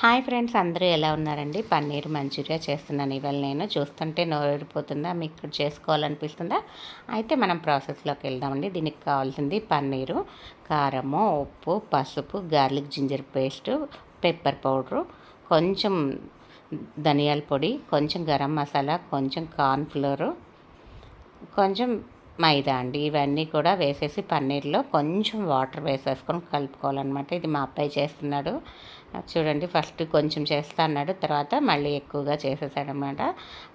Hi friends అందరూ ఎలా ఉన్నారండి? పన్నీర్ మంచూరియా చేస్తున్నాను. ఇవాళ నేను చూస్తుంటే నోరిపోతుందా మీకు చేసుకోవాలనిపిస్తుందా? అయితే మనం ప్రాసెస్లోకి వెళ్దామండి. దీనికి కావాల్సింది పన్నీరు కారము ఉప్పు పసుపు garlic ginger paste pepper powder కొంచెం ధనియాల పొడి కొంచెం గరం మసాలా కొంచెం కార్న్ఫ్లోరు కొంచెం మైదా అండి. ఇవన్నీ కూడా వేసేసి పన్నీర్లో కొంచెం వాటర్ వేసేసుకొని కలుపుకోవాలన్నమాట. ఇది మా అబ్బాయి చేస్తున్నాడు. చూడండి ఫస్ట్ కొంచెం చేస్తా అన్నాడు. తర్వాత మళ్ళీ ఎక్కువగా చేసేసాడనమాట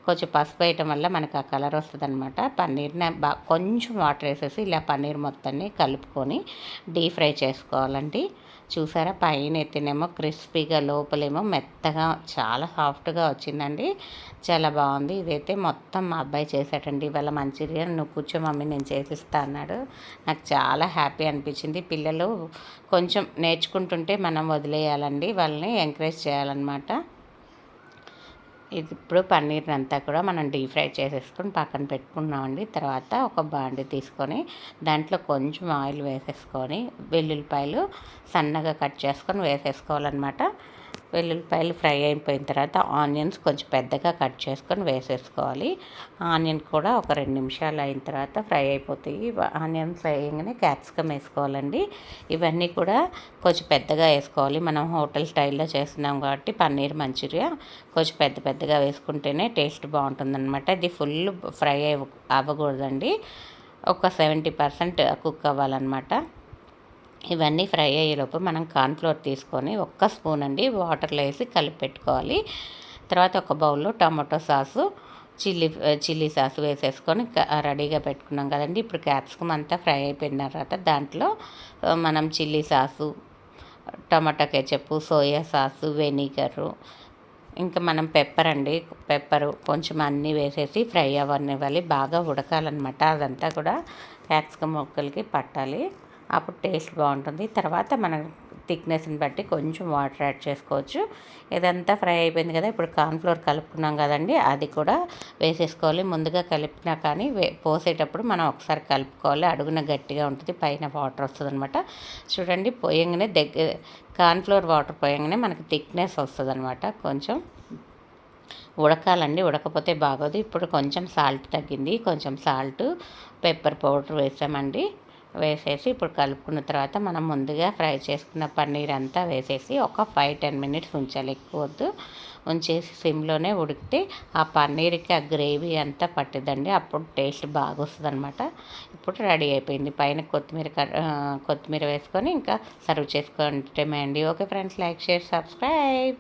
కొంచెం పసుపు వేయటం వల్ల మనకు ఆ కలర్ వస్తుంది అనమాట పన్నీర్ని బా కొంచెం వాటర్ వేసేసి ఇలా పన్నీర్ మొత్తాన్ని కలుపుకొని డీప్ ఫ్రై చేసుకోవాలండి. చూసారా పైన ఎత్తినేమో క్రిస్పీగా లోపలేమో మెత్తగా చాలా సాఫ్ట్గా వచ్చిందండి. చాలా బాగుంది. ఇదైతే మొత్తం మా అబ్బాయి చేశాడండి. ఇవాళ మంచిగా నువ్వు కూర్చో మమ్మీ నేను చేపిస్తా అన్నాడు. నాకు చాలా హ్యాపీ అనిపించింది. పిల్లలు కొంచెం నేర్చుకుంటుంటే మనం వదిలేయాలండి. వాళ్ళని ఎంకరేజ్ చేయాలన్నమాట. ఇది ఇప్పుడు పన్నీర్ అంతా కూడా మనం డీప్ ఫ్రై చేసేసుకొని పక్కన పెట్టుకున్నామండి. తర్వాత ఒక బాండి తీసుకొని దాంట్లో కొంచెం ఆయిల్ వేసేసుకొని వెల్లుల్లిపాయలు సన్నగా కట్ చేసుకొని వేసేసుకోవాలన్నమాట. వెల్లుల్లిపాయలు ఫ్రై అయిపోయిన తర్వాత ఆనియన్స్ కొంచెం పెద్దగా కట్ చేసుకొని వేసేసుకోవాలి. ఆనియన్ కూడా ఒక రెండు నిమిషాలు అయిన తర్వాత ఫ్రై అయిపోతాయి. ఆనియన్ ఫ్రై అయ్యగానే క్యాప్సికమ్ వేసుకోవాలండి. ఇవన్నీ కూడా కొంచెం పెద్దగా వేసుకోవాలి. మనం హోటల్ స్టైల్లో చేస్తున్నాం కాబట్టి పన్నీర్ మంచూరియా కొంచెం పెద్ద పెద్దగా వేసుకుంటేనే టేస్ట్ బాగుంటుందన్నమాట. ఇది ఫుల్ ఫ్రై అవ్వకూడదండి. ఒక సెవెంటీ పర్సెంట్ కుక్ అవ్వాలన్నమాట. ఇవన్నీ ఫ్రై అయ్యేలోపు మనం కార్న్ఫ్లోర్ తీసుకొని ఒక్క స్పూన్ అండి వాటర్లో వేసి కలిపి పెట్టుకోవాలి. తర్వాత ఒక బౌల్లో tomato sauce chilli chilli sauce వేసేసుకొని రెడీగా పెట్టుకున్నాం కదండి. ఇప్పుడు క్యాప్సికమ్ అంతా ఫ్రై అయిపోయిన తర్వాత దాంట్లో మనం chilli sauce tomato ketchup soya sauce vinegar ఇంకా మనం పెప్పర్ అండి పెప్పరు కొంచెం అన్నీ వేసేసి ఫ్రై అవ్వనివ్వాలి. బాగా ఉడకాలన్నమాట. అదంతా కూడా క్యాప్సికమ్ మొక్కలకి పట్టాలి. అప్పుడు టేస్ట్ బాగుంటుంది. తర్వాత మనం థిక్నెస్ని బట్టి కొంచెం వాటర్ యాడ్ చేసుకోవచ్చు. ఇదంతా ఫ్రై అయిపోయింది కదా ఇప్పుడు కార్న్ఫ్లోర్ కలుపుకున్నాం కదండి అది కూడా వేసేసుకోవాలి. ముందుగా కలిపినా కానీ వే పోసేటప్పుడు మనం ఒకసారి కలుపుకోవాలి. అడుగున గట్టిగా ఉంటుంది పైన వాటర్ వస్తుంది అనమాట చూడండి పోయంగానే దగ్గర కార్న్ఫ్లోర్ వాటర్ పోయంగానే మనకి థిక్నెస్ వస్తుంది అనమాట కొంచెం ఉడకాలండి ఉడకపోతే బాగోదు. ఇప్పుడు కొంచెం సాల్ట్ తగ్గింది కొంచెం సాల్ట్ పెప్పర్ పౌడర్ వేసామండి. వేసేసి ఇప్పుడు కలుపుకున్న తర్వాత మనం ముందుగా ఫ్రై చేసుకున్న పన్నీర్ అంతా వేసేసి ఒక ఫైవ్ టెన్ మినిట్స్ ఉంచాలి. ఎక్కువ వద్దు. ఉంచేసి సిమ్లోనే ఉడికితే ఆ పన్నీర్కి ఆ గ్రేవీ అంతా పట్టిద్దండి అప్పుడు టేస్ట్ బాగా వస్తుంది అనమాట ఇప్పుడు రెడీ అయిపోయింది. పైన కొత్తిమీర కొత్తిమీర వేసుకొని ఇంకా సర్వ్ చేసుకోవటమే అండి. Okay friends like share subscribe.